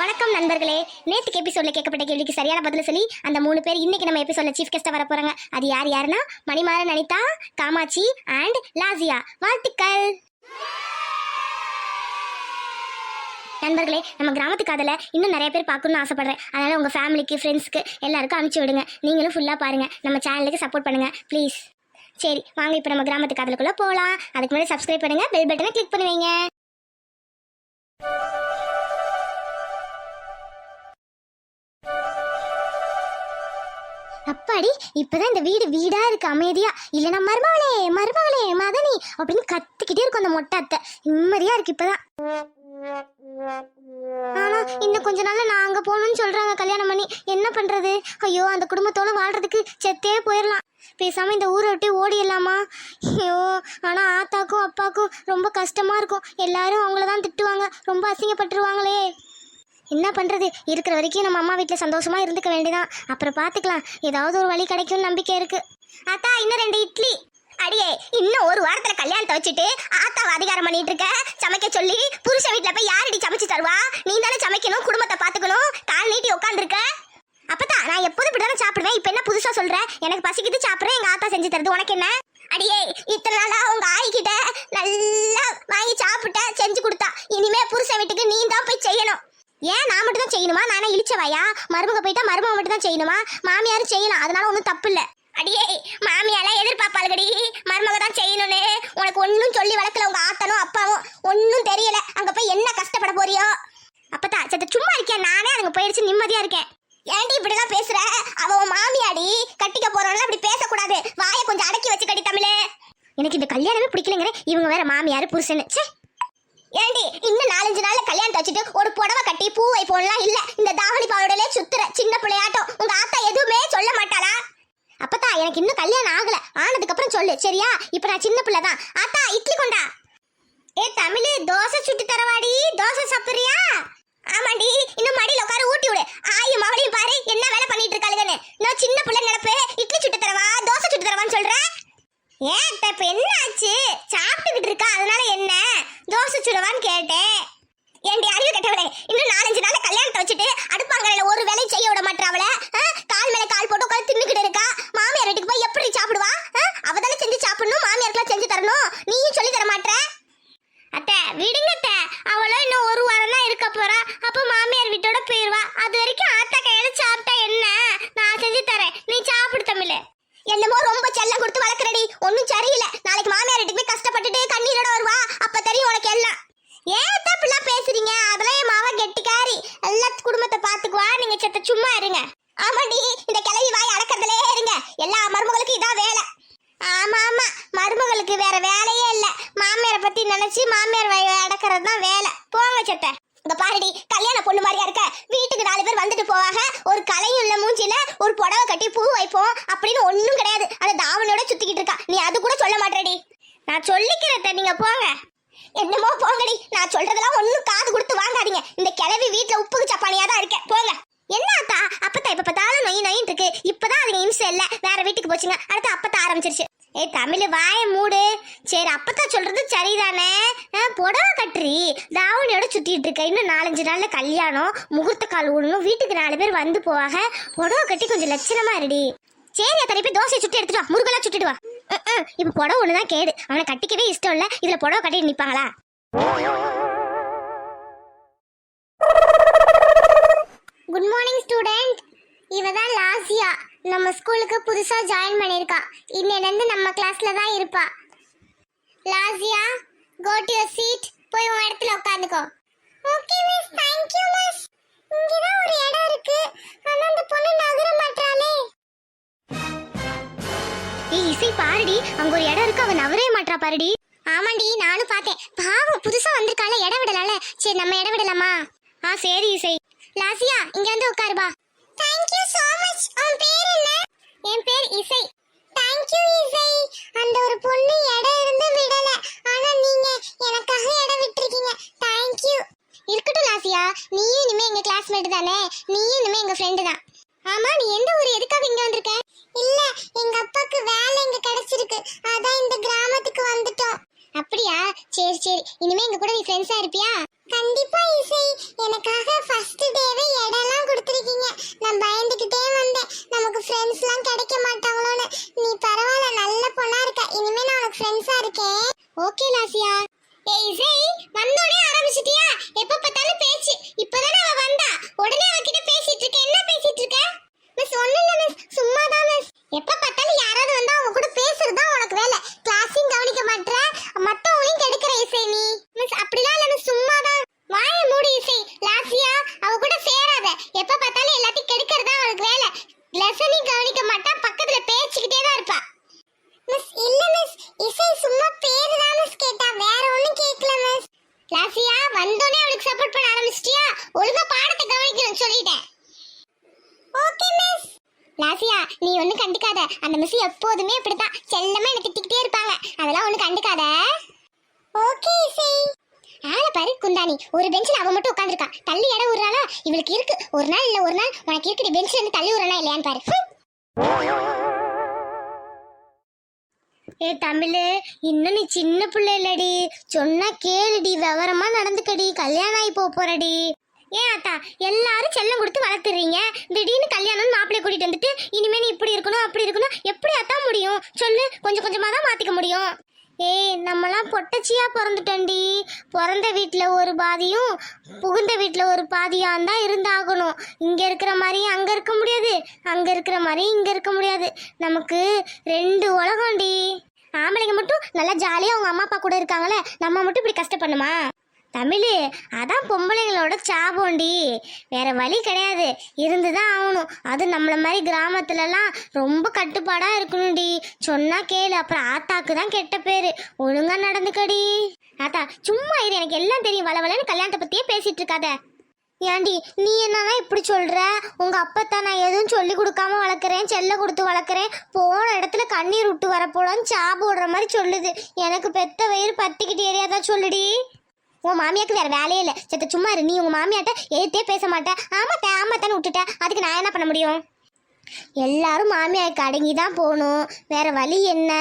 வணக்கம் நண்பர்களே. நேற்றுக்கு எபிசோட்ல கேட்கப்பட்ட கேள்விக்கு சரியான பதில் சொல்லி அந்த மூணு பேர் இன்னைக்கு நம்ம எபிசோட்ல சீஃப் கெஸ்டா வர போறாங்க. அது யார் யாருன்னா மணிமாறன் அனிதா காமாட்சி அண்ட் லாசியா. வாழ்த்துக்கள். நண்பர்களே நம்ம கிராமத்து காதல இன்னும் நிறைய பேர் பார்க்கணும்னு ஆசைப்படுறேன். அதனால உங்க ஃபேமிலிக்கு ஃப்ரெண்ட்ஸ்க்கு எல்லாருக்கும் அனுப்பிச்சு விடுங்க. நீங்களும் ஃபுல்லா பாருங்க. நம்ம சேனலுக்கு சப்போர்ட் பண்ணுங்க ப்ளீஸ் சரி வாங்க இப்போ நம்ம கிராமத்து காதலுக்குள்ள போகலாம் அதுக்கு முன்னாடி சப்ஸ்கிரைப் பண்ணுங்க பெல் பட்டனை கிளிக் பண்ணுவீங்க அப்பாடி இப்பதான் இந்த வீடு வீடா இருக்கு அமைதியா. இல்லைன்னா மருமகளே மருமகளே மதனி அப்படின்னு கத்திக்கிட்டே இருக்கும் அந்த மொட்டை அத்தை. நிம்மதியா இருக்கு இப்பதான். ஆனா இன்னும் கொஞ்ச நாள்ல நான் அங்க போகணும்னு சொல்றாங்க கல்யாணம் பண்ணி. என்ன பண்றது? ஐயோ அந்த குடும்பத்தோட வாழ்றதுக்கு செத்தே போயிடலாம் பேசாம இந்த ஊரை விட்டு ஓடிடலாமா? ஐயோ ஆனா ஆத்தாக்கும் அப்பாக்கும் ரொம்ப கஷ்டமா இருக்கும். எல்லாரும் அவங்கள தான் திட்டுவாங்க. ரொம்ப அசிங்கப்பட்டுருவாங்களே. என்ன பண்ணுறது இருக்கிற வரைக்கும் நம்ம அம்மா வீட்டில் சந்தோஷமாக இருந்துக்க வேண்டியதான் அப்புறம் பார்த்துக்கலாம் ஏதாவது ஒரு வழி கிடைக்கும்னு நம்பிக்கை இருக்குது அத்தா இன்னும் ரெண்டு இட்லி. அடியே இன்னும் ஒரு வாரத்துல கல்யாணத்தை வச்சுட்டு ஆத்தாவை அதிகாரம் பண்ணிட்டு இருக்க? சமைக்க சொல்லி புருஷ வீட்டில் போய் யாரடி சமைச்சு தருவா? நீ தானே சமைக்கணும் குடும்பத்தை பாத்துக்கணும். கால் நீட்டி உட்காந்துருக்க அப்பதான் நான் எப்போதும் இப்படிதானே சாப்பிடுவேன். இப்ப என்ன புதுசா சொல்ற? எனக்கு பசிக்குது சாப்பிடுறேன். எங்க ஆத்தா செஞ்சு தருது. உனக்கு என்ன? அடியே இத்தனை நாளா உங்க ஆய் கிட்ட நல்லா வாங்கி சாப்பிட்ட செஞ்சு கொடுத்தா. இனிமே புருஷ வீட்டுக்கு நீ தான் போய் செய்யணும். ஏன் நான் மட்டும் தான் செய்யணுமா? நானே இழிச்சவாயா? மருமக போயிட்டா மருமக மட்டும் தான் செய்யணுமா? மாமியாரும் செய்யலாம். அதனால ஒன்றும் தப்பு இல்லை அடியே மாமியாலாம் எதிர்பார்ப்பாளுகடி. மருமக தான் செய்யணும்னு. உனக்கு ஒன்றும் சொல்லி வளர்க்கல. உங்க ஆத்தனும் அப்பாவும். ஒன்றும் தெரியல. அங்க போய் என்ன கஷ்டப்பட போறியோ? அப்பதா சத்த சும்மா இருக்கேன் நானே அங்க போயிடுச்சு நிம்மதியா இருக்கேன். ஏன்டி இப்படிலாம் பேசுற? அவ உன் மாமியாடி கட்டிக்க போறவனால அப்படி பேசக்கூடாது. வாயை கொஞ்சம் அடக்கி வச்சு கட்டி தமிழே. எனக்கு இந்த கல்யாணமே பிடிக்கலங்கிற இவங்க வேற மாமியார் புருஷனு ஏன்டி ஏண்டி இன்னும் நாலஞ்சு நாள் கல்யாணத்தை வச்சுட்டு ஒரு போன்லாம் இல்ல. இந்த தாவணி பாவடலே சுத்துற சின்ன பிள்ளையாட்டம். உங்க ஆத்தா எதுவுமே சொல்ல மாட்டாளா? அப்பதா எனக்கு இன்னும் கல்யாணம் ஆகல. ஆனதுக்கு அப்புறம் சொல்லு சரியா? இப்ப நான் சின்ன பிள்ளை தான் ஆத்தா இட்லி கொண்டா. ஏ தமிழ் தோசை சுட்டு தரவாடி. தோசை சாப்பிடுறியா? ஆமாண்டி இன்னும் மடியில உட்கார ஊட்டி விடு. ஆயும் மவளையும் பாரு என்ன வேலை பண்ணிட்டு இருக்காளுங்கன்னு. நான் சின்ன பிள்ளை நினைப்பு. இட்லி சுட்டு தரவா? தோசை சுட்டு தரவான்னு சொல்றேன் ஏன் இப்ப என்ன ஆச்சு? சாப்பிட்டுக்கிட்டு இருக்கா அதனால என்ன? தோசை சுடவான்னு கேட்டேன். ஏண்டி அறிவு கெட்டவளே? இன்னும் நாலஞ்சு நாள் கல்யாணத்தை வச்சுட்டு அடுப்பாங்கரையில ஒரு வேலையும் செய்ய விட மாட்டாவள கால் மேல கால் போட்டு உட்காந்து தின்னுக்கிட்டு இருக்கா? மாமியார் வீட்டுக்கு போய் எப்படி சாப்பிடுவா? அவ தானே செஞ்சு சாப்பிடணும் மாமியாருக்குலாம் செஞ்சு தரணும். நீயும் சொல்லி தர மாட்ட அத்தை விடுங்க அத்தை. அவளும் இன்னும் ஒரு வாரம் தான் இருக்க போறா. அப்போ மாமியார் வீட்டோட போயிருவா அது வரைக்கும் ஆத்தா கையில சாப்பிட்டா என்ன நான் செஞ்சு தரேன் நீ சாப்பிடு தமிழ் என்னமோ ரொம்ப செல்லம் கொடுத்து வளர்க்குறடி ஒன்றும் சரியில்லை நாளைக்கு மாமியார் வீட்டுக்கு போய் கஷ்டப்பட்டுட்டு கண்ணீரோட வருவா அப்ப தெரியும் உனக்கு எல்லாம் ஏன் அத்தை இப்படிலாம் பேசுறீங்க அதெல்லாம் என் மாவா கெட்டிக்காரி எல்லா குடும்பத்தை பாத்துக்குவா நீங்க செத்த சும்மா இருங்க ஆமாடி இந்த கிளவி வாய் அடக்கறதுலே இருங்க எல்லா மருமகளுக்கும் இதான் வேலை ஆமா ஆமா மருமகளுக்கு வேற வேலையே இல்ல மாமியாரை பத்தி நினைச்சு மாமியார் வாய் அடக்கிறது தான் வேலை போங்க செத்த இந்த பாருடி கல்யாண பொண்ணு மாதிரியா இருக்க வீட்டுக்கு நாலு போவாங்க ஒரு கலையுள்ள மூஞ்சில ஒரு புடவை கட்டி பூ வைப்போம் அப்படின்னு ஒன்றும் கிடையாது. அந்த தாவனோட சுத்திக்கிட்டு இருக்கா. நீ அது கூட சொல்ல மாட்டேடி. நான் சொல்லிக்கிறேன் நீங்க போங்க. என்னமோ போங்கடி. நான் சொல்றதெல்லாம் ஒண்ணும் காது கொடுத்து வாங்காதீங்க. இந்த கிளவி வீட்டில் உப்புக்கு சப்பானியா தான் இருக்கேன். போங்க. என்ன அத்தா? அப்பத்தா இப்ப பார்த்தாலும் நொய் நொயின் இருக்கு. இப்பதான் அதுங்க இம்சை இல்ல. வேற வீட்டுக்கு போச்சுங்க. அடுத்து அப்பத்தா ஆரம்பிச்சிருச்சு. ஏய் தமிழ் வாய மூடு. சரி அப்பத்தான் சொல்றது சரிதானே? ஆ, புடவை கட்டுறி. தாவணியோட சுத்திட்டு இருக்க. இன்னும் நாலஞ்சு நாள்ல கல்யாணம் முகூர்த்த கால் விடணும் வீட்டுக்கு நாலு பேர் வந்து போவாங்க புடவை கட்டி கொஞ்சம் லட்சணமா இருடி. சரி அத்தனை போய் தோசையை சுட்டி எடுத்துட்டு வா. முருகலா சுட்டுட்டு வா. இப்போ ம், இப்ப புடவை ஒண்ணுதான் கேடு. அவனை கட்டிக்கவே இஷ்டம் இல்ல. இதுல புடவை கட்டிட்டு நிப்பாங்களா? குட் மார்னிங் ஸ்டூடெண்ட் இவ தான் லாசியா. நம்ம ஸ்கூலுக்கு புதுசா ஜாயின் பண்ணிருக்கா இன்னிலிருந்து நம்ம கிளாஸ்ல தான் இருப்பா. Lasya go to your seat போய் உன் இடத்துல உட்காந்துக்கோ. Okay miss thank you miss இங்க தான் ஒரு இடம் இருக்கு. ஆனா அந்த பொண்ணு நகர மாட்டாளே ஏய் இசை பாருடி. அங்க ஒரு இடம் இருக்கு. அவ நகரவே மாட்டா பாருடி. ஆமாண்டி நானும் பார்த்தேன். பாவம் புதுசா வந்திருக்கால இடம் விடலால சரி நம்ம இடம் விடலாமா? ஆ சரி இசை. லாசியா இங்க வந்து உட்காருபா தேங்க் யூ so மச் உன் பேர் என்ன? என் பேர் இசை. தேங்க் யூ இசை. அந்த ஒரு பொண்ணு இடம் இருந்து விடல. ஆனா நீங்க எனக்காக இடம் விட்டுருக்கீங்க. தேங்க் யூ இருக்கட்டும் லாசியா. நீயும் இனிமே எங்க கிளாஸ்மேட் தானே? நீயும் இனிமே எங்க ஃப்ரெண்டு தான். ஆமா நீ எந்த ஊர்? எதுக்காக இங்க வந்திருக்க? இல்ல எங்க அப்பாக்கு வேலை இங்க கிடைச்சிருக்கு. அதான் இந்த கிராமத்துக்கு வந்துட்டோம். அப்படியா? சரி சரி. இனிமே எங்க கூட நீ ஃப்ரெண்ட்ஸா இருப்பியா? கண்டிப்பா இசை. எனக்காக ஃபர்ஸ்ட் டேவே இடம்லாம் கொடுத்துருக்கீங்க. நான் பயந்துக்கிட்டே வந்தேன். நமக்கு ஃப்ரெண்ட்ஸ்லாம் கிடைக்க மாட்டாங்களோன்னு. நீ பரவாயில்ல நல்ல பொண்ணா இருக்க. இனிமே நான் உனக்கு ஃப்ரெண்ட்ஸா இருக்கேன். ஓகே லாசியா. ஏய் இசை வந்தோடனே ஆரம்பிச்சிட்டியா? எப்ப பார்த்தாலும் பேச்சு. இப்பதானே அவ வந்தா? உடனே அவகிட்ட பேசிட்டு இருக்க. என்ன பேசிட்டு இருக்க? மிஸ் ஒண்ணும் இல்ல மிஸ் சும்மா தான் மிஸ் எப்ப பார்த்தாலும் யாராவது வந்தா அவங்க கூட பேசுறது தான் உனக்கு வேலை. கிளாஸையும் கவனிக்க மாட்ற. மத்தவங்களையும் கெடுக்கிற இசை நீ. மிஸ் அப்படிலாம் இல்ல மிஸ் சும்மா தான் வாய மூடி இசை லாசியா அவ கூட சேராத எப்ப பார்த்தாலும் எல்லாத்தையும் கெடுக்கிறது தான் அவளுக்கு வேலை லெசனையும் கவனிக்க மாட்டா பக்கத்துல பேசிக்கிட்டே தான் இருப்பா மிஸ் இல்ல மிஸ் இசை சும்மா பேரு தான் மிஸ் கேட்டா வேற ஒண்ணும் கேட்கல மிஸ் லாசியா வந்தோடனே அவளுக்கு சப்போர்ட் பண்ண ஆரம்பிச்சிட்டியா ஒழுங்கா பாடத்தை கவனிக்கணும்னு சொல்லிட்டேன் ஓகே மிஸ் லாசியா நீ ஒன்றும் கண்டுக்காத அந்த மிஸ் எப்போதுமே இப்படித்தான் செல்லமா என்ன திட்டிக்கிட்டே இருப்பாங்க அதெல்லாம் ஒன்றும் கண்டுக்காத ஓகே இசை ஆள பாரு குந்தாணி ஒரு பெஞ்சில் அவ மட்டும் உட்காந்துருக்கா தள்ளி இடம் விடுறாளா இவளுக்கு இருக்கு ஒரு நாள் இல்ல ஒரு நாள் உனக்கு இருந்து தள்ளி விடுறானா இல்லையான்னு பாரு. ஏ தமிழ் இன்னும் நீ சின்ன பிள்ளை இல்லடி. சொன்னா கேளுடி விவரமா நடந்துக்கடி. கல்யாணம் ஆகி போக போறடி. ஏன் அத்தா எல்லாரும் செல்லம் கொடுத்து வளர்த்துறீங்க. திடீர்னு கல்யாணம் மாப்பிள்ளை கூட்டிட்டு வந்துட்டு இனிமே நீ இப்படி இருக்கணும் அப்படி இருக்கணும் எப்படி அத்தா முடியும்? சொல்லு கொஞ்சம் கொஞ்சமா தான் மாத்திக்க முடியும். ஏய் நம்மலாம் பொட்டச்சியா பிறந்துட்டோண்டி. பிறந்த வீட்டில் ஒரு பாதியும் புகுந்த வீட்டில் ஒரு பாதியாக தான் இருந்தாகணும். இங்கே இருக்கிற மாதிரி அங்கே இருக்க முடியாது. அங்கே இருக்கிற மாதிரி இங்கே இருக்க முடியாது. நமக்கு ரெண்டு உலகம்டி. ஆம்பளைங்க மட்டும் நல்லா ஜாலியாக அவங்க அம்மா அப்பா கூட இருக்காங்களே நம்ம மட்டும் இப்படி கஷ்டப்படணுமா? தமிழ் அதான் பொம்பளைங்களோட சாபோண்டி. வேற வழி கிடையாது. இருந்து தான் ஆகணும். அது நம்மள மாதிரி கிராமத்துலலாம் ரொம்ப கட்டுப்பாடாக இருக்கணும்டி. சொன்னால் கேளு. அப்புறம் ஆத்தாக்கு தான் கெட்ட பேர். ஒழுங்காக நடந்துக்கடி. ஆத்தா சும்மா இரு. எனக்கு எல்லாம் தெரியும். வளவலன்னு கல்யாணத்தை பற்றியே பேசிகிட்டு இருக்காத. ஏண்டி நீ என்னன்னா இப்படி சொல்ற? உங்க தான் நான் எதுவும் சொல்லி கொடுக்காம வளர்க்குறேன். செல்ல கொடுத்து வளர்க்குறேன். போன இடத்துல கண்ணீர் விட்டு வரப்போடான்னு சாப்பு விடுற மாதிரி சொல்லுது. எனக்கு பெத்த வயிறு பத்திக்கிட்டு ஏரியாதா சொல்லுடி. உன் மாமியாக்கு வேற வேலையே இல்லை. செத்த சும்மா இரு. நீ உங்க மாமியாட்ட எதிர்த்தே பேச மாட்டேன் ஆமாத்தே ஆமாத்தான்னு விட்டுட்டேன் அதுக்கு நான் என்ன பண்ண முடியும்? எல்லாரும் மாமியாருக்கு அடங்கி தான் போகணும். வேற வழி என்ன?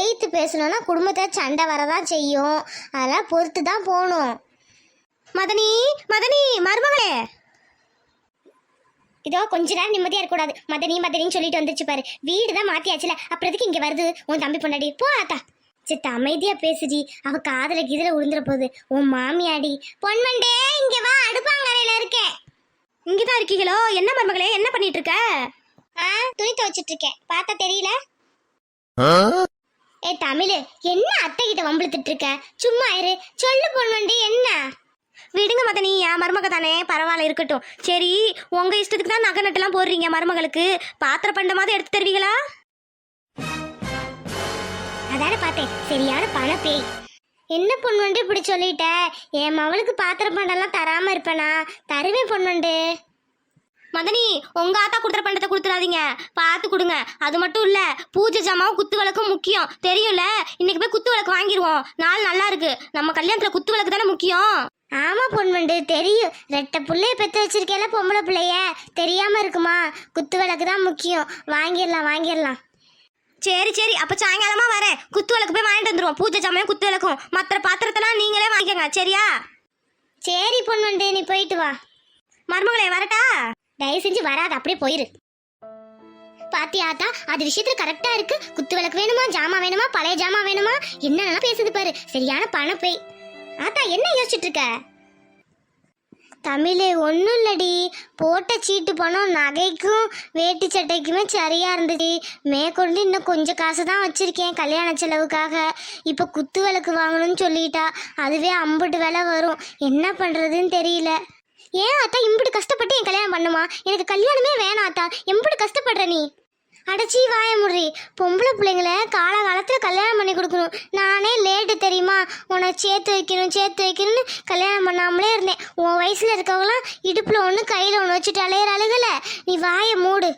எய்த்து பேசணும்னா குடும்பத்தில் சண்டை வரதான் செய்யும். அதெல்லாம் பொறுத்து தான் போகணும். மதனி மதனி மருமகளே. இதோ கொஞ்ச நேரம் நிம்மதியா இருக்கக்கூடாது. மதனி மதனின்னு சொல்லிட்டு வந்துச்சு பாரு. வீடு தான் மாத்தியாச்சுல. அப்புறத்துக்கு இங்கே இங்க வருது? உன் தம்பி பொண்டாடி போ ஆத்தா. சித்த அமைதியா பேசுடி. அவ காதல கீதல உளுந்துற போகுது உன் மாமியாடி பொன்மண்டே இங்க வா அடுப்பாங்கரையில இருக்கேன் இங்கதான் இருக்கீங்களோ? என்ன மருமகளே என்ன பண்ணிட்டு இருக்க ஆ துணி துவைச்சிட்டு இருக்கேன் பார்த்தா தெரியல? ஏ தமிழ் என்ன அத்தை கிட்ட வம்பிழுத்துட்டு இருக்க சும்மா இரு. சொல்லு பொன்வண்டி என்ன? விடுங்க மதனி என் மருமக தானே பரவாயில்ல இருக்கட்டும். சரி உங்க இஷ்டத்துக்கு தான் நகை நட்டுலாம் போடுறீங்க மருமகளுக்கு. பாத்திர பண்டமாவது எடுத்து தருவீங்களா? அதான பார்த்தேன். சரியான பண பேய் என்ன பொன்வண்டு இப்படி சொல்லிட்ட? என் மவளுக்கு பாத்திரம் பண்டெல்லாம் தராம இருப்பேனா? தருவேன் பொன்வண்டு. மதனி உங்க ஆத்தா கொடுத்துற பண்டத்தை கொடுத்துடாதீங்க. பார்த்து கொடுங்க. அது மட்டும் இல்ல பூஜை ஜாமாவும் குத்து விளக்கும் முக்கியம். தெரியும்ல? இன்னைக்கு போய் குத்து விளக்கு வாங்கிடுவோம் நாள் நல்லா இருக்கு. நம்ம கல்யாணத்துல குத்து விளக்கு தானே முக்கியம்? ஆமா பொன்வண்டு தெரியும். ரெட்டை புள்ளைய பெத்து வச்சிருக்கேல பொம்பளை பிள்ளைய. தெரியாம இருக்குமா? குத்து விளக்கு தான் முக்கியம். வாங்கிடலாம் வாங்கிடலாம். சரி சரி அப்ப சாயங்காலமா வரேன். குத்து விளக்கு போய் வாங்கிட்டு வந்துருவோம். பூஜை ஜாமாவும் குத்து விளக்கும். மற்ற பாத்திரத்தெல்லாம் நீங்களே வாங்கிக்கோங்க சரியா? சரி பொன்வண்டு நீ போயிட்டு வா. மருமகளே வரட்டா? தயவு செஞ்சு வராத அப்படியே போயிரு. பாத்தியாத்தா அது விஷயத்துல கரெக்டா இருக்கு. குத்து விளக்கு வேணுமா ஜாமா வேணுமா பழைய ஜாமா வேணுமா? என்னென்னலாம் பேசுது பாரு. சரியான பண பேய் ஆத்தா என்ன யோசிச்சுட்டு இருக்க? தமிழே ஒன்றும் இல்லடி. போட்ட சீட்டு பணம் நகைக்கும் வேட்டி சட்டைக்குமே சரியாக இருந்துச்சு மேற்கொண்டு இன்னும் கொஞ்சம் காசு தான் வச்சுருக்கேன் கல்யாண செலவுக்காக. இப்போ குத்து விளக்கு வாங்கணும்னு சொல்லிட்டா. அதுவே அம்புட்டு விலை வரும். என்ன பண்ணுறதுன்னு தெரியல. ஏன் அத்தா இம்புட்டு கஷ்டப்பட்டு என் கல்யாணம் பண்ணுமா? எனக்கு கல்யாணமே வேணாம் அத்தா. எம்புட்டு கஷ்டப்படுற நீ? அடைச்சி வாய முடி பொம்பளை பிள்ளைங்கள காலகாலத்தில் கல்யாணம் பண்ணி கொடுக்கணும். நானே லேட்டு தெரியுமா? உன்னை சேர்த்து வைக்கணும் சேர்த்து வைக்கணும்னு கல்யாணம் பண்ணாமலே இருந்தேன். உன் வயசில் இருக்கவங்களாம் இடுப்பில் ஒன்று கையில் ஒன்று வச்சுட்டு அலையிற அழுகலை நீ வாயை மூடு.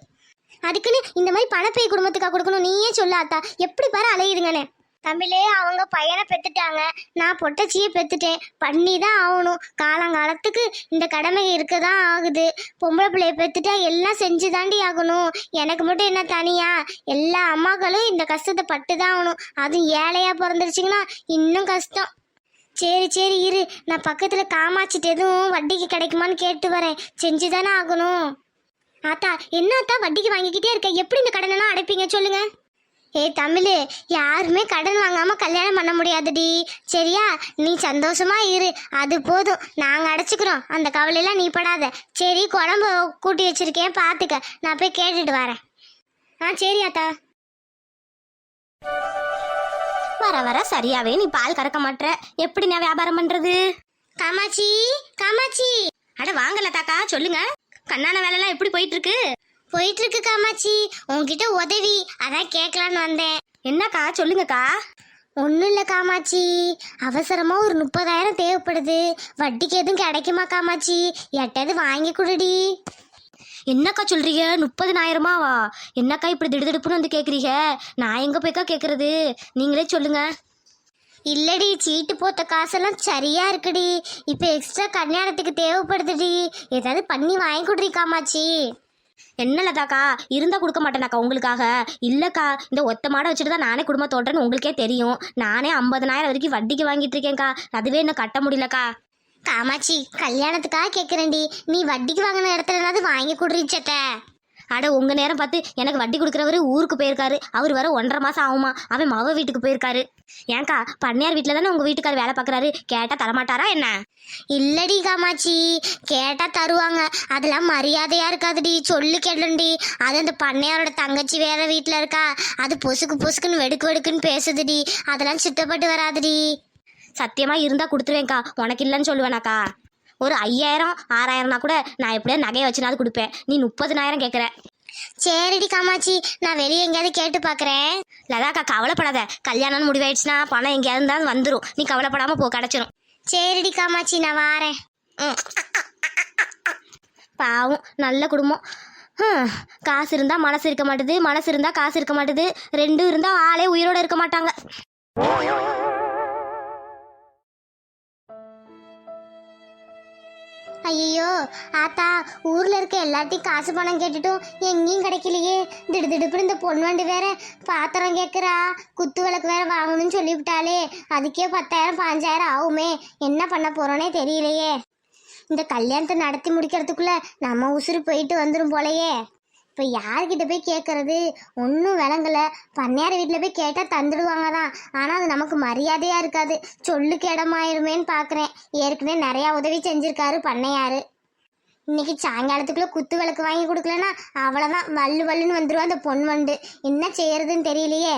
அதுக்குன்னு இந்த மாதிரி பணப்பை குடும்பத்துக்காக கொடுக்கணும் நீயே சொல்லாத்தா எப்படி பாரு அலையுதுங்கண்ணே தமிழே அவங்க பையனை பெத்துட்டாங்க. நான் பொட்டச்சியை பெத்துட்டேன். பண்ணி தான் ஆகணும். காலங்காலத்துக்கு இந்த கடமை இருக்க தான் ஆகுது. பொம்பளை பிள்ளைய பெத்துட்டா எல்லாம் செஞ்சு தாண்டி ஆகணும். எனக்கு மட்டும் என்ன தனியா? எல்லா அம்மாக்களும் இந்த கஷ்டத்தை பட்டு தான் ஆகணும். அதுவும் ஏழையாக பிறந்துருச்சிங்கன்னா இன்னும் கஷ்டம். சரி சரி இரு. நான் பக்கத்தில் காமாச்சிட்டு எதுவும் வட்டிக்கு கிடைக்குமான்னு கேட்டு வரேன். செஞ்சு தானே ஆகணும். ஆத்தா என்ன ஆத்தா வட்டிக்கு வாங்கிக்கிட்டே இருக்க? எப்படி இந்த கடனெல்லாம் அடைப்பீங்க சொல்லுங்கள் ஏய் தமிழ் யாருமே கடன் வாங்காம கல்யாணம் பண்ண முடியாதுடி. சரியா? நீ சந்தோஷமா இரு. அது போதும். நாங்க அடைச்சிக்கிறோம். அந்த கவலையெல்லாம் நீ படாத. சரி குழம்பு கூட்டி வச்சிருக்கேன். பாத்துக்க. நான் போய் கேட்டுட்டு வரேன். ஆ சரி அத்தா. வர வர சரியாவே நீ பால் கறக்க மாட்ட எப்படி நான் வியாபாரம் பண்றது? காமாட்சி காமாட்சி. அட வாங்கல தாக்கா சொல்லுங்க. கண்ணான வேலைலாம் எப்படி போயிட்டு இருக்கு? போயிட்டு இருக்கு காமாட்சி. உன்கிட்ட உதவி. அதான் கேட்கலான்னு வந்தேன். என்னக்கா சொல்லுங்கக்கா. ஒன்றும் இல்லை காமாட்சி. அவசரமாக ஒரு முப்பதாயிரம் தேவைப்படுது. வட்டிக்கு எதுவும் கிடைக்குமா காமாட்சி? எட்டாவது வாங்கி கொடுடி. என்னக்கா சொல்றீங்க? முப்பதுனாயிரமாவா? என்னக்கா இப்படி திடுதிடுப்புன்னு வந்து கேக்குறீங்க? நான் எங்க போய்க்கா கேக்குறது? நீங்களே சொல்லுங்க. இல்லடி சீட்டு போட்ட காசெல்லாம் சரியா இருக்குடி. இப்போ எக்ஸ்ட்ரா கல்யாணத்துக்கு தேவைப்படுதுடி. ஏதாவது பண்ணி வாங்கி கொடுறி காமாட்சி. என்ன லதாக்கா? இருந்தால் கொடுக்க மாட்டேனாக்கா உங்களுக்காக? இல்லைக்கா இந்த ஒத்த மாடை வச்சுட்டு தான் நானே குடும்பத்தோட்டன்னு உங்களுக்கே தெரியும். நானே ஐம்பதனாயிரம் வரைக்கும் வட்டிக்கு வாங்கிட்டு இருக்கேன்க்கா. அதுவே இன்னும் கட்ட முடியலக்கா. காமாட்சி கல்யாணத்துக்காக கேட்குறேன்டி நீ வட்டிக்கு வாங்கின இடத்துலனாவது வாங்கி கொடுறீச்சத்தை அட உங்க நேரம் பார்த்து எனக்கு வட்டி கொடுக்குறவரு ஊருக்கு போயிருக்காரு. அவர் வர ஒன்றரை மாசம் ஆகுமா. அவன் மவ வீட்டுக்கு போயிருக்காரு. ஏன்க்கா பண்ணையார் வீட்டில் தானே உங்க வீட்டுக்கார் வேலை பார்க்குறாரு? கேட்டா தரமாட்டாரா என்ன? இல்லடி காமாட்சி. கேட்டா தருவாங்க. அதெல்லாம் மரியாதையா இருக்காதுடி. சொல்லு கேளுண்டி. அது அந்த பண்ணையாரோட தங்கச்சி வேற வீட்டில் இருக்கா. அது பொசுக்கு பொசுக்குன்னு வெடுக்கு வெடுக்குன்னு பேசுதுடி. அதெல்லாம் சுத்தப்பட்டு வராதுடி. சத்தியமா இருந்தா கொடுத்துருவேன்க்கா. உனக்கு இல்லைன்னு சொல்லுவேனாக்கா. ஒரு ஐயாயிரம் ஆறாயிரம்னா கூட நான் எப்படியா நகையை வச்சுனாவது கொடுப்பேன். நீ முப்பதுனாயிரம் கேட்குற. சரிடி காமாட்சி நான் வெளியே எங்கேயாவது கேட்டு பார்க்குறேன். லதாக்கா கவலைப்படாத. கல்யாணம்னு முடிவாயிடுச்சுன்னா பணம் எங்கேயாவது இருந்தாலும் வந்துடும் நீ கவலைப்படாம போ கிடச்சிரும். சரிடி காமாட்சி நான் வாரேன். பாவம் நல்ல குடும்பம். காசு இருந்தா மனசு இருக்க மாட்டுது மனசு இருந்தா காசு இருக்க மாட்டுது. ரெண்டும் இருந்தா ஆளே உயிரோட இருக்க மாட்டாங்க. ஐயோ ஆத்தா ஊர்ல இருக்க எல்லாத்தையும் காசு பணம் கேட்டுட்டும் எங்கேயும் கிடைக்கலையே. திடுதிடுப்புன்னு இந்த பொன்வண்டு வேற பாத்திரம் கேட்குறா குத்து விளக்கு வேற வாங்கணும்னு சொல்லிவிட்டாலே அதுக்கே பத்தாயிரம் பாஞ்சாயிரம் ஆகுமே. என்ன பண்ண போறோனே தெரியலையே. இந்த கல்யாணத்தை நடத்தி முடிக்கிறதுக்குள்ள நம்ம உசுறு போயிட்டு வந்துடும் போலயே. இப்போ யார்கிட்ட போய் கேட்கறது ஒன்றும் விளங்கல. பண்ணையார் வீட்டில் போய் கேட்டால் தந்துடுவாங்க தான் ஆனால் அது நமக்கு மரியாதையாக இருக்காது. சொல்லு இடமாயிருமேன்னு பார்க்குறேன் ஏற்கனவே நிறையா உதவி செஞ்சுருக்காரு பண்ணையார். இன்னைக்கு சாயங்காலத்துக்குள்ளே குத்து விளக்கு வாங்கி கொடுக்கலன்னா அவ்வளோதான் வள்ளு வல்லுன்னு வந்துருவா அந்த பொன் வண்டு. என்ன செய்யறதுன்னு தெரியலையே.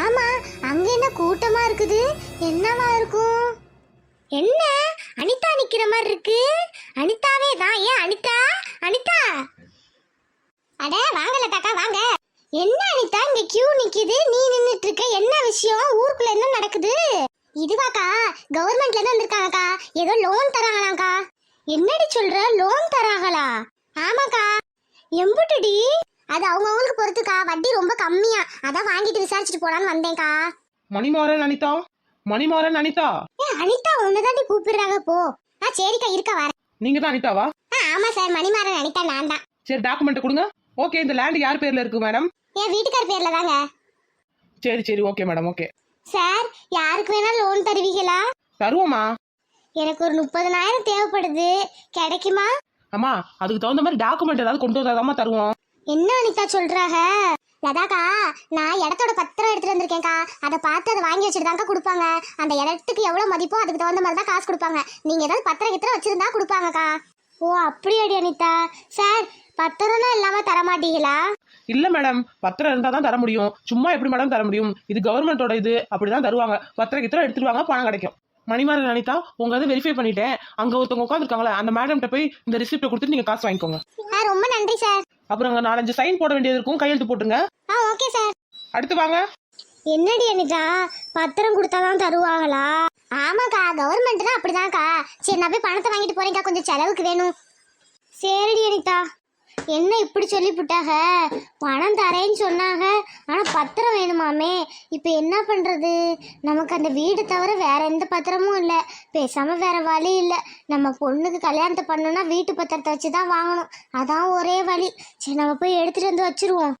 ஆமாம் அங்கே என்ன கூட்டமாக இருக்குது? என்னவா இருக்கும்? என்ன? அனிதா நிக்கிற மாதிரி இருக்கு? அனிதாவே தான் ஏன் அனிதா? அனிதா! அட வாங்கல தாக்கா வாங்க. என்ன அனிதா இங்க கியூ நிக்குது? நீ நின்னுட்டு இருக்க என்ன விஷயம்? ஊருக்குள்ள என்ன நடக்குது? இதுவாக்கா கவர்மெண்ட்ல இருந்து வந்திருக்காங்கக்கா. ஏதோ லோன் தராங்களாக்கா. என்னடி சொல்ற? லோன் தராங்களா? ஆமாக்கா. எம்புட்டுடி? அது அவங்க அவங்களுக்கு பொறுத்துக்கா. வட்டி ரொம்ப கம்மியா. அதான் வாங்கிட்டு விசாரிச்சுட்டு போலான்னு வந்தேன்க்கா. மணிமாறன் அனிதா? மணிமாறன் அனிதா? ஏ அனிதா ஒண்ணுதாண்டி கூப்பிடுறாங்க போ. ஆ சரிக்கா இருக்க வரேன். நீங்க தான் அனிதாவா? ஆ ஆமா சார் மணிமாறன் அனிதா நான் தான் சரி டாக்குமெண்ட் கொடுங்க. ஓகே இந்த லேண்ட் யார் பேர்ல இருக்கு மேடம் என் வீட்டுக்கார் பேர்ல தாங்க. சரி சரி ஓகே மேடம் ஓகே சார் யாருக்கு வேணா லோன் தருவீங்களா? தருவோமா எனக்கு ஒரு முப்பதனாயிரம் தேவைப்படுது. கிடைக்குமா? அம்மா அதுக்கு தகுந்த மாதிரி டாக்குமெண்ட் ஏதாவது கொண்டு வந்தாதாம்மா தருவோம். என்ன அனிதா சொல்றாங்க லதாக்கா நான் இடத்தோட பத்திரம் எடுத்துட்டு வந்திருக்கேன்க்கா. அதை பார்த்து அதை வாங்கி வச்சுட்டு கொடுப்பாங்க. அந்த இடத்துக்கு எவ்வளவு மதிப்போ அதுக்கு தகுந்த மாதிரி தான் காசு கொடுப்பாங்க. நீங்க ஏதாவது பத்திரம் கித்திரம் வச்சிருந்தா கொடுப்பாங்கக்கா. ஓ அப்படியாடி அனிதா? சார் பத்திரம்லாம் இல்லாம தர மாட்டீங்களா இல்ல மேடம் பத்திரம் இருந்தா தான் தர முடியும். சும்மா எப்படி மேடம் தர முடியும்? இது கவர்மெண்டோட இது. அப்படிதான் தருவாங்க. பத்திரம் கித்திரம் எடுத்துட்டு வாங்க பணம் கிடைக்கும். மணிமாறன் அனிதா உங்க இதை வெரிஃபை பண்ணிட்டேன். அங்க ஒருத்தவங்க உட்காந்துருக்காங்களே அந்த மேடம்கிட்ட போய் இந்த ரிசிப்டை கொடுத்துட்டு நீங்க காசு வாங்கிக்கோங்க. ரொம்ப நன்றி சார். அப்புறம் அங்க நாலஞ்சு சைன் போட வேண்டியது இருக்கும். கையெழுத்து போட்டுங்க ஆ ஓகே சார் அடுத்து வாங்க. என்னடி அனிதா? பத்திரம் கொடுத்தாதான் தருவாங்களா? ஆமாக்கா கவர்மெண்ட் தான் அப்படிதான்க்கா. சரி நான் போய் பணத்தை வாங்கிட்டு போறேன்க்கா. கொஞ்சம் செலவுக்கு வேணும். சரிடி அனிதா. என்ன இப்படி சொல்லிவிட்டாக பணம் தரேன்னு சொன்னாங்க ஆனால் பத்திரம் வேணுமாமே. இப்போ என்ன பண்ணுறது நமக்கு அந்த வீடு தவிர வேற எந்த பத்திரமும் இல்லை. பேசாமல் வேற வழி இல்லை. நம்ம பொண்ணுக்கு கல்யாணத்தை பண்ணோன்னா வீட்டு பத்திரத்தை வச்சு தான் வாங்கணும். அதான் ஒரே வழி. சரி நம்ம போய் எடுத்துகிட்டு வந்து வச்சிருவோம்.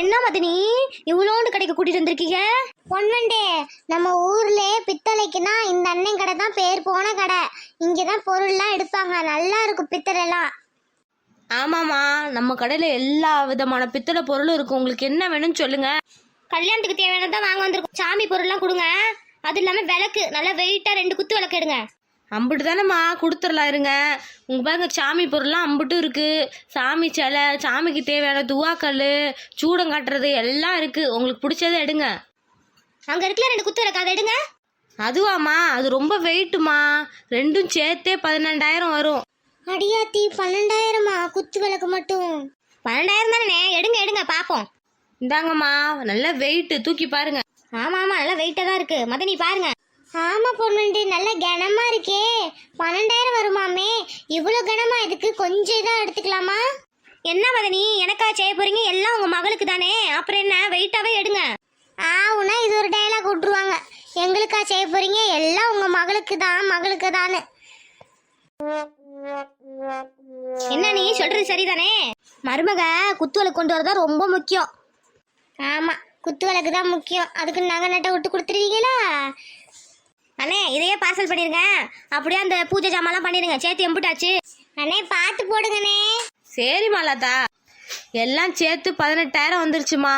என்ன மதனி? இவ்வளோண்டு கடைக்கு கூட்டிட்டு வந்திருக்கீங்க? பொன்வண்டே நம்ம ஊர்ல பித்தளைக்குன்னா இந்த அண்ணன் கடை தான் பேர் போன கடை. இங்கதான் பொருள்லாம் எடுப்பாங்க. நல்லா இருக்கும் பித்தளைலாம். ஆமாம்மா. நம்ம கடையில் எல்லா விதமான பித்தளை பொருளும் இருக்கும். உங்களுக்கு என்ன வேணும்னு சொல்லுங்க. கல்யாணத்துக்கு தேவையானதான் வாங்க வந்திருக்கோம். சாமி பொருள்லாம் கொடுங்க. அது இல்லாமல் விளக்கு. நல்லா வெயிட்டாக ரெண்டு குத்து விளக்கு எடுங்க. அம்பிட்டு தானேம்மா கொடுத்துடலாம் இருங்க. உங்க பாருங்க சாமி பொருள்லாம் அம்பிட்டும் இருக்கு. சாமி சிலை சாமிக்கு தேவையான துவாக்கல் சூடம் காட்டுறது எல்லாம் இருக்கு. உங்களுக்கு பிடிச்சதை எடுங்க. அங்கே இருக்கல ரெண்டு குத்து விளக்கு. அதை எடுங்க. அதுவாம்மா அது ரொம்ப வெயிட்டுமா ரெண்டும் சேர்த்தே பதினெண்டாயிரம் வரும். அடியாத்தி பன்னெண்டாயிரமா? குத்து விளக்கு மட்டும். பன்னெண்டாயிரம் தானே? எடுங்க எடுங்க பார்ப்போம் இந்தாங்கம்மா நல்ல வெயிட்டு தூக்கி பாருங்க. ஆமா ஆமா நல்ல வெயிட்டாக தான் இருக்கு. மதனி பாருங்க. ஆமா பொன்வண்டு நல்ல கனமா இருக்கே. பன்னெண்டாயிரம் வருமாமே. இவ்வளவு கனமா இதுக்கு கொஞ்சம் இதாக எடுத்துக்கலாமா? என்ன மதனி எனக்கா செய்ய போறீங்க? எல்லாம் உங்க மகளுக்கு தானே? அப்புறம் என்ன? வெயிட்டாவே எடுங்க. ஆவுனா இது ஒரு டைலாக் விட்டுருவாங்க. எங்களுக்கா செய்ய போறீங்க? எல்லாம் உங்க மகளுக்கு தான் மகளுக்கு தானே என்ன நீ சொல்றது சரிதானே? மருமக குத்துவலை கொண்டு வரதா ரொம்ப முக்கியம். ஆமா குத்து விளக்கு தான் முக்கியம். அதுக்கு நகை நட்டை விட்டு கொடுத்துருவீங்களா? அண்ணே இதையே பார்சல் பண்ணிருங்க. அப்படியே அந்த பூஜை ஜாமான்லாம் பண்ணிருங்க. சேர்த்து எம்பிட்டாச்சு. அண்ணே பார்த்து போடுங்கண்ணே. சரி மாலாதா எல்லாம் சேர்த்து பதினெட்டாயிரம் வந்துருச்சுமா.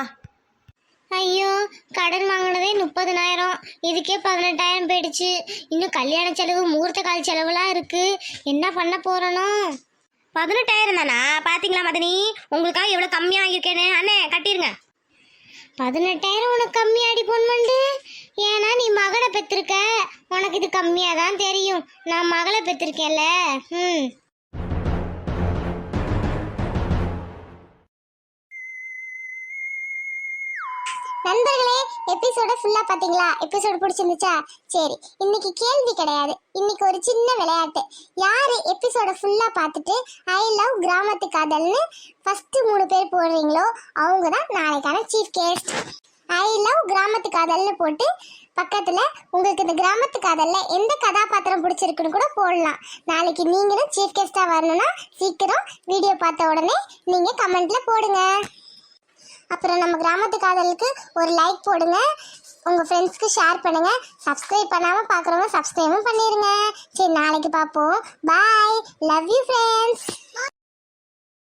ஐயோ கடன் வாங்கினதே முப்பதுனாயிரம். இதுக்கே பதினெட்டாயிரம் போயிடுச்சு. இன்னும் கல்யாண செலவு முகூர்த்த கால் செலவுலாம் இருக்கு. என்ன பண்ண போறனோ? பதினெட்டாயிரம் தானா? பாத்தீங்களா மதனி? உங்களுக்காக எவ்வளவு கம்மியா வாங்கியிருக்கேன்னு அண்ணே கட்டிருங்க. பதினெட்டாயிரம் உனக்கு கம்மியாடி பொன்மண்டு. ஏன்னா நீ மகளை பெற்றிருக்க. உனக்கு இது கம்மியாக தான் தெரியும். நான் மகளை பெற்றிருக்கேன்ல. ம். நண்பர்களே எபிசோட ஃபுல்லா பாத்தீங்களா? எபிசோடு பிடிச்சிருந்துச்சா? சரி இன்னைக்கு கேள்வி கிடையாது. இன்னைக்கு ஒரு சின்ன விளையாட்டு. யாரு எபிசோட ஃபுல்லாக பார்த்துட்டு ஐ லவ் கிராமத்து காதல்னு ஃபஸ்ட்டு மூணு பேர் போடுறீங்களோ அவங்க தான் நாளைக்கான சீஃப் கெஸ்ட் ஐ லவ் கிராமத்து காதல்னு போட்டு பக்கத்தில் உங்களுக்கு இந்த கிராமத்து காதலில் எந்த கதாபாத்திரம் பிடிச்சிருக்குன்னு கூட போடலாம். நாளைக்கு நீங்களும் சீஃப் கெஸ்ட்டாக வரணும்னா சீக்கிரம் வீடியோ பார்த்த உடனே நீங்கள் கமெண்ட்டில் போடுங்க. அப்புறம் நம்ம கிராமத்து காதலுக்கு ஒரு லைக் போடுங்க. உங்க ஃப்ரெண்ட்ஸ்க்கு ஷேர் பண்ணுங்க. சப்ஸ்கிரைப் பண்ணாம பார்க்குறவங்க சப்ஸ்கிரைபும் பண்ணிருங்க. சரி நாளைக்கு பார்ப்போம் பாய் லவ் யூ ஃப்ரெண்ட்ஸ்